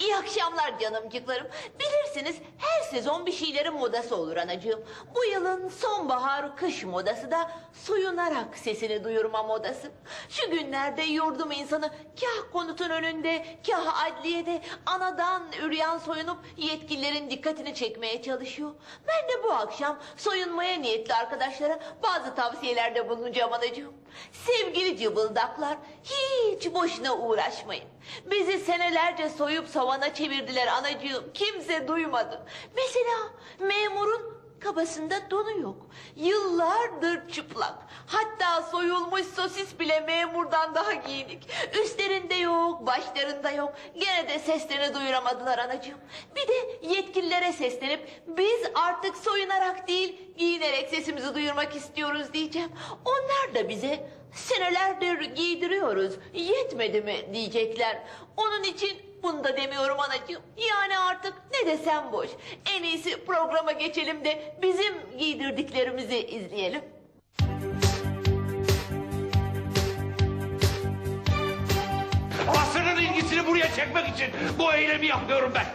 İyi akşamlar canımcıklarım. Bilirsiniz her sezon bir şeylerin modası olur anacığım. Bu yılın sonbahar kış modası da soyunarak sesini duyurma modası. Şu günlerde yurdum insanı kah konutun önünde kah adliyede anadan üryan soyunup yetkililerin dikkatini çekmeye çalışıyor. Ben de bu akşam soyunmaya niyetli arkadaşlara bazı tavsiyelerde bulunacağım anacığım. Sevgili cıbıldaklar hiç boşuna uğraşmayın. Bizi senelerce soyup savana çevirdiler anacığım. Kimse duymadı. Mesela memurun kabasında donu yok. Yıllardır çıplak. Hatta soyulmuş sosis bile memurdan daha giyinik. Üstlerinde yok, başlarında yok. Gene de seslerini duyuramadılar anacığım. Bir de yetkililere seslenip biz artık soyunarak değil giyinerek sesimizi duyurmak istiyoruz diyeceğim. Onlar da bize senelerdir giydiriyoruz yetmedi mi diyecekler. Onun için bunu da demiyorum anacığım. Yani artık ne desem boş. En iyisi programa geçelim de bizim giydirdiklerimizi izleyelim. Basının ilgisini buraya çekmek için bu eylemi yapıyorum ben.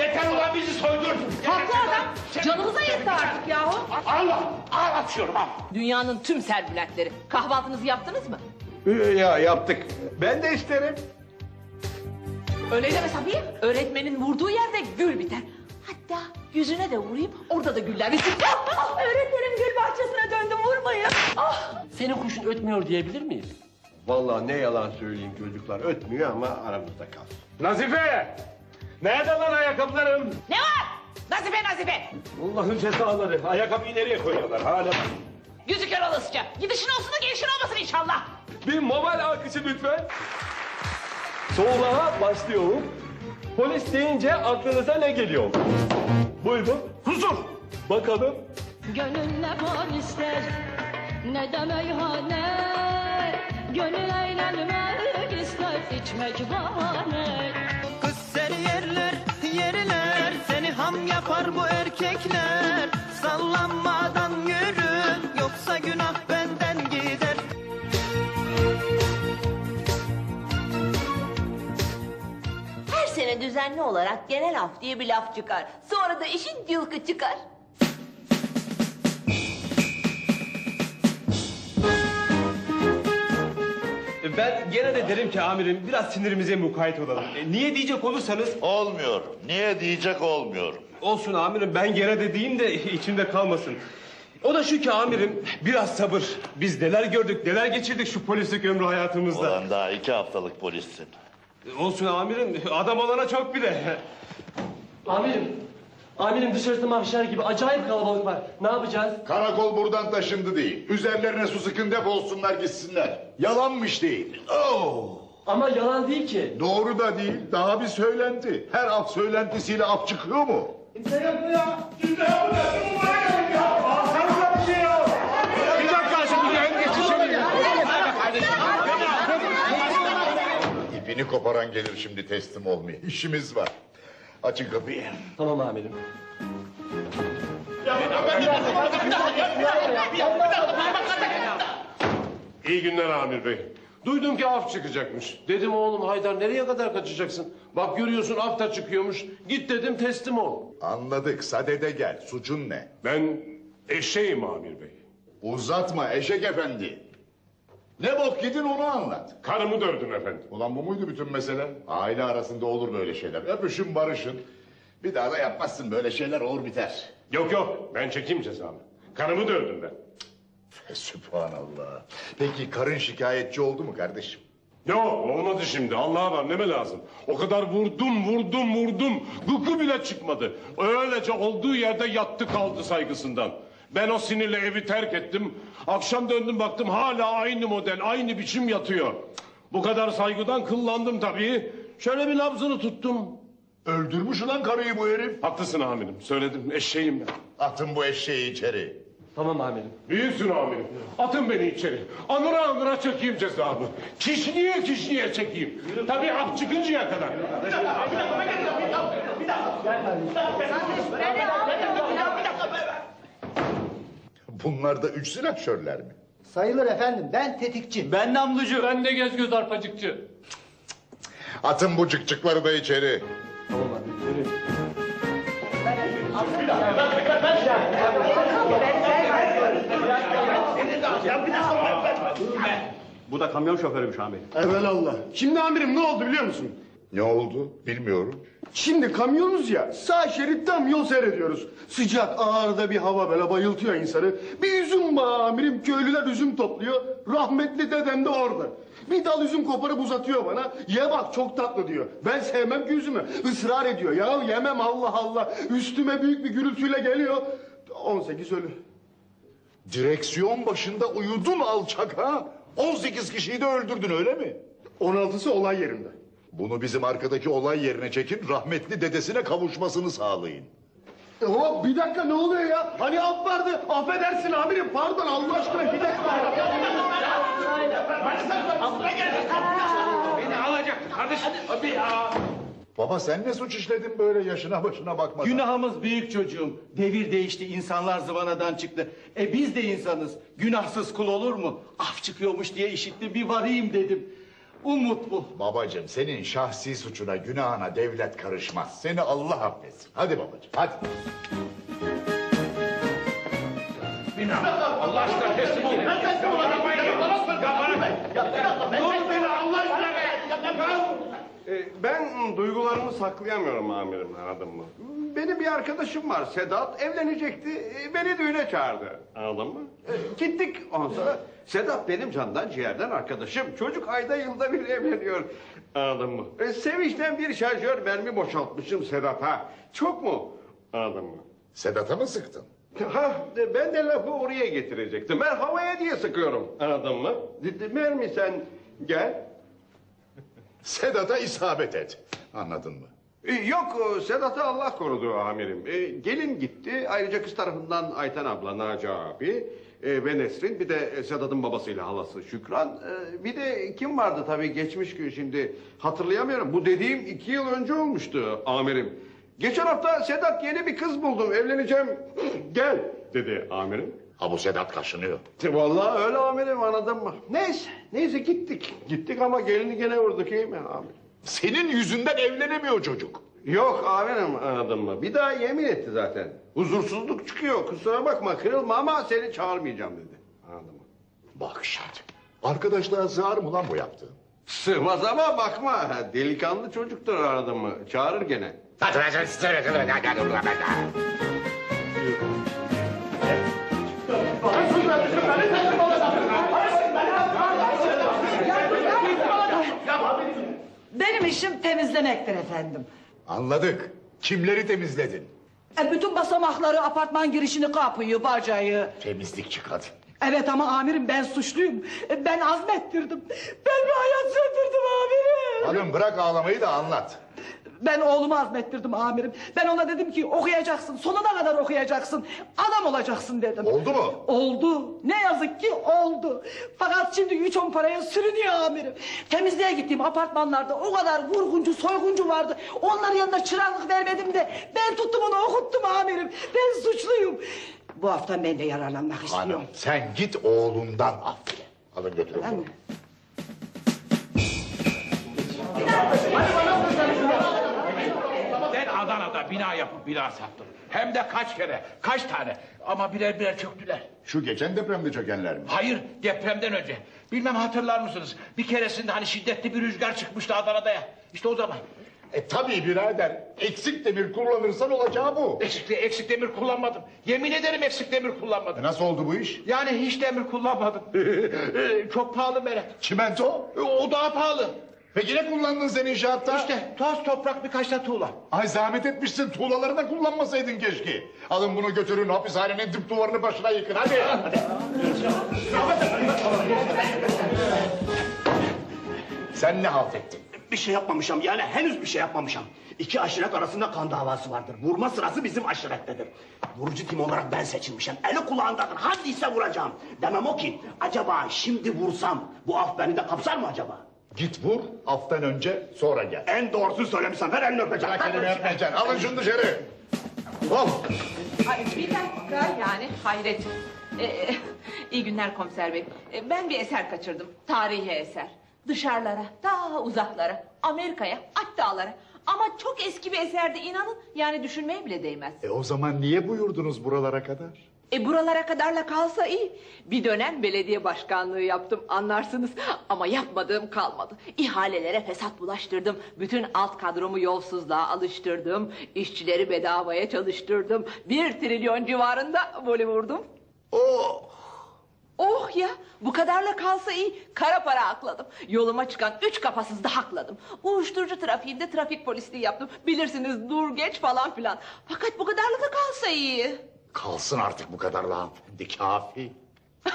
Yeter ulan bizi soydur. Haklı adam. Canımıza yetti artık yahu. Al, al atıyorum al. Dünyanın tüm servületleri. Kahvaltınızı yaptınız mı? Ya yaptık. Ben de isterim. Öyle deme Safiye. Öğretmenin vurduğu yerde gül biter. Hatta yüzüne de vurayım orada da güller bitsin. Ah, ah, öğretmenim gül bahçesine döndüm vurmayın. Ah. Senin kuşun ötmüyor diyebilir miyiz? Vallahi ne yalan söyleyeyim çocuklar ötmüyor ama aramızda kalsın. Nazife! Nerede lan ayakkabılarım? Ne var? Nazife Nazife. Allah'ın cezaları. Ayakkabıyı nereye koyuyorlar hala? Yüzü kör olasıca. Gidişin olsun da gelişin olmasın inşallah. Bir mobil alkışı lütfen. Soğuğa başlıyorum. Polis deyince aklınıza ne geliyor? Buyurun. Huzur! Bakalım. Gönül ne var ister ne de meyhane Gönül eğlenmek ister içmek bahane Kız seni yerler düzenli olarak genel af diye bir laf çıkar. Sonra da işin cılkı çıkar. Ben gene de derim ki amirim biraz sinirimize mukayyet olalım. E, niye diyecek olursanız Olmuyor. Niye diyecek olmuyor. olsun amirim ben gene de diyeyim de içimde kalmasın. O da şu ki amirim biraz sabır. Biz neler gördük neler geçirdik şu polislik ömrü hayatımızda. Ulan daha iki haftalık polissin. Olsun amirim adam olana çok bile. Amirim. Amirim dışarısı mahşer gibi acayip kalabalık var. Ne yapacağız? Karakol buradan taşındı değil. Üzerlerine su sıkın defolsunlar gitsinler. Yalanmış değil. Oo. Ama yalan değil ki. Doğru da değil. Daha bir söylenti. Her af söylentisiyle af çıkıyor mu? Bir dakika şimdi en geçişelim. İpini koparan gelir şimdi teslim olmaya. İşimiz var. Açın kapıyı. Tamam amirim. İyi günler Amir Bey. Duydum ki af çıkacakmış. Dedim oğlum Haydar nereye kadar kaçacaksın? Bak görüyorsun af da çıkıyormuş. Git dedim teslim ol. Anladık. Sadede gel. Suçun ne? Ben eşeğim Amir Bey. Uzatma eşek efendi. Ne bok gidin onu anlat. Karımı dövdüm efendim. Ulan bu muydu bütün mesele? Aile arasında olur böyle şeyler. Öpüşün barışın. Bir daha da yapmazsın böyle şeyler olur biter. Yok yok ben çekeyim cezamı. Karımı dövdüm ben. Sübhanallah. Peki karın şikayetçi oldu mu kardeşim? Yok olmadı şimdi Allah'a var neme lazım. O kadar vurdum vurdum vurdum. Gıkı bile çıkmadı. Öylece olduğu yerde yattı kaldı saygısından. Ben o sinirle evi terk ettim. Akşam döndüm baktım hala aynı model aynı biçim yatıyor. Bu kadar saygıdan kıllandım tabii. Şöyle bir nabzını tuttum. Öldürmüş ulan karıyı bu herif. Haklısın amirim söyledim eşeğim ben. Atın bu eşeği içeri. Tamam amirim. Büyüksün amirim. Atın beni içeri. Anıra anıra çekeyim cezamı. Kişniye kişniye çekeyim. Tabii af çıkıncaya kadar. Bunlar da üç silahşörler mi? Sayılır efendim ben tetikçi Ben namlucu. Ben de göz göz arpacıkçı. Atın bu cıkcıkları da içeri. Bu da kamyon şoförüymüş amirim. Evelallah. Şimdi amirim ne oldu biliyor musun? Ne oldu bilmiyorum. Şimdi kamyonuz ya sağ şerit tam yol seyrediyoruz. Sıcak ağırda bir hava böyle bayıltıyor insanı. Bir üzüm amirim köylüler üzüm topluyor. Rahmetli dedem de orada. Bir dal üzüm koparıp uzatıyor bana. Ye bak çok tatlı diyor. Ben sevmem ki üzümü. Israr ediyor. Ya yemem Allah Allah. Üstüme büyük bir gürültüyle geliyor. 18 ölü. Direksiyon başında uyudun alçak ha. 18 kişiyi de öldürdün öyle mi? 16'sı olay yerinde. Bunu bizim arkadaki olay yerine çekin, rahmetli dedesine kavuşmasını sağlayın. E, Hop bir dakika ne oluyor ya? Hani af vardı. Affedersin amirim. Pardon Allah aşkına bir dakika. Baba sen ne suç işledin böyle yaşına başına bakmadan? Günahımız büyük çocuğum. Devir değişti, insanlar zıvanadan çıktı. E biz de insanız. Günahsız kul olur mu? Af çıkıyormuş diye işittim, bir varayım dedim. Umut bu. Babacığım senin şahsi suçuna, günahına devlet karışmaz. Seni Allah affetsin. Hadi babacığım, hadi. E, Ben duygularımı saklayamıyorum amirim anladın mı? Benim bir arkadaşım var Sedat evlenecekti e, beni düğüne çağırdı anladın mı? E, Gittik ondan sonra Sedat benim candan ciğerden arkadaşım çocuk ayda yılda bir evleniyor anladın mı? E, sevinçten bir şarjör mermi boşaltmışım Sedat'a çok mu anladın mı? Sedat'a mı sıktın? Ha, e, ben de lafı oraya getirecektim. Ben havaya diye sıkıyorum. Anladın mı? Dedi, Mermi sen gel. Sedat'a isabet et. Anladın mı? E, Yok, e, Sedat'ı Allah korudu amirim. E, gelin gitti, ayrıca kız tarafından Ayten abla, Naci abi e, ve Nesrin. Bir de e, Sedat'ın babasıyla halası Şükran. E, bir de kim vardı tabii geçmiş gün şimdi hatırlayamıyorum. Bu dediğim iki yıl önce olmuştu amirim. Geçen hafta Sedat yeni bir kız buldum, evleneceğim. Gel dedi amirim. Ha bu Sedat kaşınıyor. E, Vallahi öyle amirim anladın mı? Neyse, neyse gittik. Gittik ama gelini gene vurduk iyi mi amirim? Senin yüzünden evlenemiyor çocuk. Yok amirim anladın mı? Bir daha yemin etti zaten. Huzursuzluk çıkıyor kusura bakma kırılma ama seni çağırmayacağım dedi. Anladın mı? Bak şimdi. Arkadaşlar sığar mı lan bu yaptığın? Sığmaz ama bakma delikanlı çocuktur anladın mı? Çağırır gene. Benim işim temizlemektir efendim. Anladık. Kimleri temizledin? E, bütün basamakları, apartman girişini, kapıyı, bacağı. Temizlikçi kadın. Evet ama amirim ben suçluyum. E, Ben azmettirdim. Ben bir hayat sürdürdüm amirim. Hanım bırak ağlamayı da anlat. Ben oğlumu azmettirdim amirim. Ben ona dedim ki okuyacaksın, sonuna kadar okuyacaksın. Adam olacaksın dedim. Oldu mu? Oldu. Ne yazık ki oldu. Fakat şimdi üç on paraya sürünüyor amirim. Temizliğe gittiğim apartmanlarda o kadar vurguncu, soyguncu vardı. Onların yanında çıraklık vermedim de ben tuttum onu okuttum amirim. Ben suçluyum. Bu hafta ben de yararlanmak istiyorum. Hanım sen git oğlundan affet. Alın götürün. Bunu. mi? Ben Adana'da bina yapıp bina sattım. Hem de kaç kere, kaç tane. Ama birer birer çöktüler. Şu geçen depremde çökenler mi? Hayır, depremden önce. Bilmem hatırlar mısınız? Bir keresinde hani şiddetli bir rüzgar çıkmıştı Adana'da ya. İşte o zaman. E tabii birader. Eksik demir kullanırsan olacağı bu. Eksik, eksik demir kullanmadım. Yemin ederim eksik demir kullanmadım. E nasıl oldu bu iş? Yani hiç demir kullanmadım. Çok pahalı Meret. Çimento. O daha pahalı. Peki ne kullandın sen inşaatta? İşte toz toprak birkaç da tuğla. Ay zahmet etmişsin tuğlaları da kullanmasaydın keşke. Alın bunu götürün hapishanenin dip duvarını başına yıkın hadi. Sen ne halt ettin? Bir şey yapmamışam yani henüz bir şey yapmamışam. İki aşiret arasında kan davası vardır. Vurma sırası bizim aşirettedir. Vurucu tim olarak ben seçilmişim. Eli kulağındadır. Hangiyse vuracağım. Demem o ki acaba şimdi vursam bu af beni de kapsar mı acaba? Git vur haftan önce sonra gel. En doğrusunu söylemişsen ver elini öpeceğim. Bırak elimi öpmeyeceksin. Alın şunu dışarı. Al. Ay, bir dakika yani hayret. Ee, iyi günler komiser bey. Ee, ben bir eser kaçırdım. Tarihi eser. Dışarılara, daha uzaklara, Amerika'ya, hatta dağlara. Ama çok eski bir eserdi inanın. Yani düşünmeye bile değmez. E o zaman niye buyurdunuz buralara kadar? E buralara kadarla kalsa iyi. Bir dönem belediye başkanlığı yaptım anlarsınız. Ama yapmadığım kalmadı. İhalelere fesat bulaştırdım. Bütün alt kadromu yolsuzluğa alıştırdım. İşçileri bedavaya çalıştırdım. Bir trilyon civarında voley vurdum. Oh! Oh ya bu kadarla kalsa iyi. Kara para akladım. Yoluma çıkan üç kafasız da hakladım. Uyuşturucu trafiğinde trafik polisliği yaptım. Bilirsiniz dur geç falan filan. Fakat bu kadarla da kalsa iyi. Kalsın artık bu kadar lan. De kafi.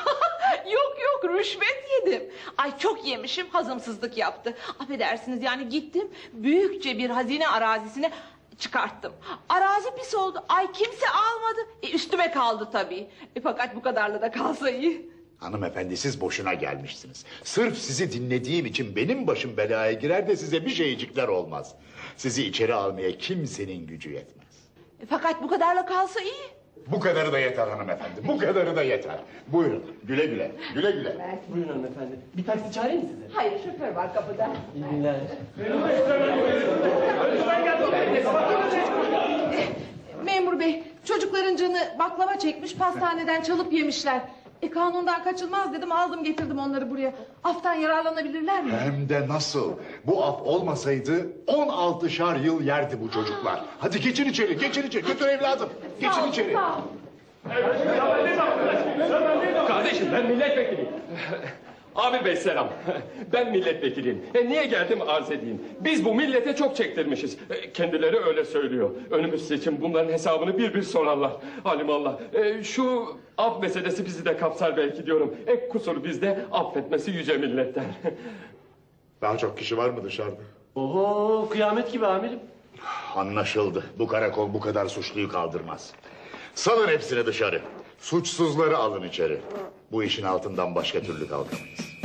Yok yok rüşvet yedim. Ay çok yemişim hazımsızlık yaptı. Affedersiniz yani gittim büyükçe bir hazine arazisine çıkarttım. Arazi pis oldu. Ay kimse almadı. E, üstüme kaldı tabii. E, fakat bu kadarla da kalsa iyi. Hanımefendi siz boşuna gelmişsiniz. Sırf sizi dinlediğim için benim başım belaya girer de size bir şeycikler olmaz. Sizi içeri almaya kimsenin gücü yetmez. E, fakat bu kadarla kalsa iyi. Bu kadarı da yeter hanımefendi. Bu kadarı da yeter. Buyurun güle güle. Güle güle. Buyurun hanımefendi. Bir taksi çağırayım mı size? Hayır şoför var kapıda. İyi günler. Memur bey çocukların canı baklava çekmiş pastaneden çalıp yemişler. E kanundan kaçılmaz dedim aldım getirdim onları buraya. Aftan yararlanabilirler mi? Hem de nasıl? Bu af olmasaydı 16'şar yıl yerdi bu çocuklar. Hadi geçin içeri, geçin içeri. Götür evladım. Geçin içeri. Sağ ol. Kardeşim ben milletvekiliyim. Amir Bey selam. Ben milletvekiliyim. E, niye geldim arz edeyim. Biz bu millete çok çektirmişiz. E, kendileri öyle söylüyor. Önümüz seçim bunların hesabını bir bir sorarlar. Halimallah. E, şu af meselesi bizi de kapsar belki diyorum. Ek kusur bizde affetmesi yüce milletten. Daha çok kişi var mı dışarıda? Oho kıyamet gibi amirim. Anlaşıldı. Bu karakol bu kadar suçluyu kaldırmaz. Salın hepsini dışarı. Suçsuzları alın içeri. Bu işin altından başka türlü kalkamayız.